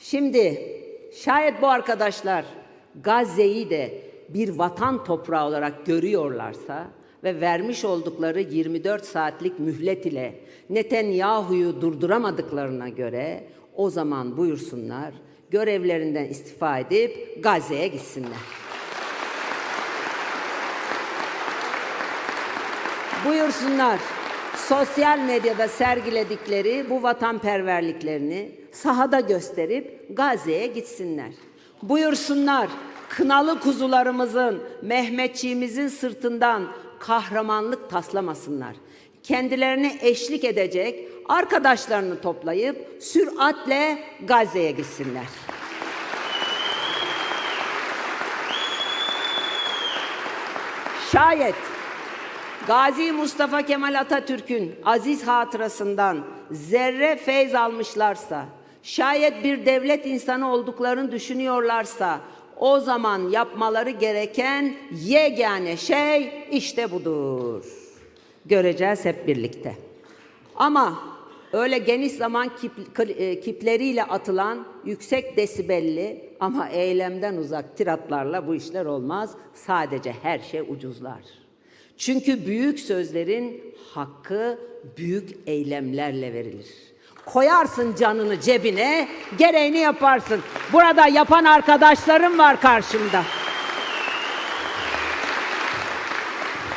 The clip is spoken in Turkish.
Şimdi şayet bu arkadaşlar Gazze'yi de bir vatan toprağı olarak görüyorlarsa ve vermiş oldukları 24 saatlik mühlet ile Netanyahu'yu durduramadıklarına göre o zaman buyursunlar görevlerinden istifa edip Gazze'ye gitsinler. Buyursunlar. Sosyal medyada sergiledikleri bu vatanperverliklerini sahada gösterip Gazze'ye gitsinler. Buyursunlar. Kınalı kuzularımızın, Mehmetçiğimizin sırtından kahramanlık taslamasınlar. Kendilerine eşlik edecek arkadaşlarını toplayıp süratle Gazze'ye gitsinler. Şayet Gazi Mustafa Kemal Atatürk'ün aziz hatırasından zerre feyz almışlarsa, şayet bir devlet insanı olduklarını düşünüyorlarsa, o zaman yapmaları gereken yegane şey işte budur. Göreceğiz hep birlikte. Ama öyle geniş zaman kip- e, kipleriyle atılan yüksek desibelli ama eylemden uzak tiratlarla bu işler olmaz. Sadece her şey ucuzlar. Çünkü büyük sözlerin hakkı büyük eylemlerle verilir. Koyarsın canını cebine, gereğini yaparsın. Burada yapan arkadaşlarım var karşımda.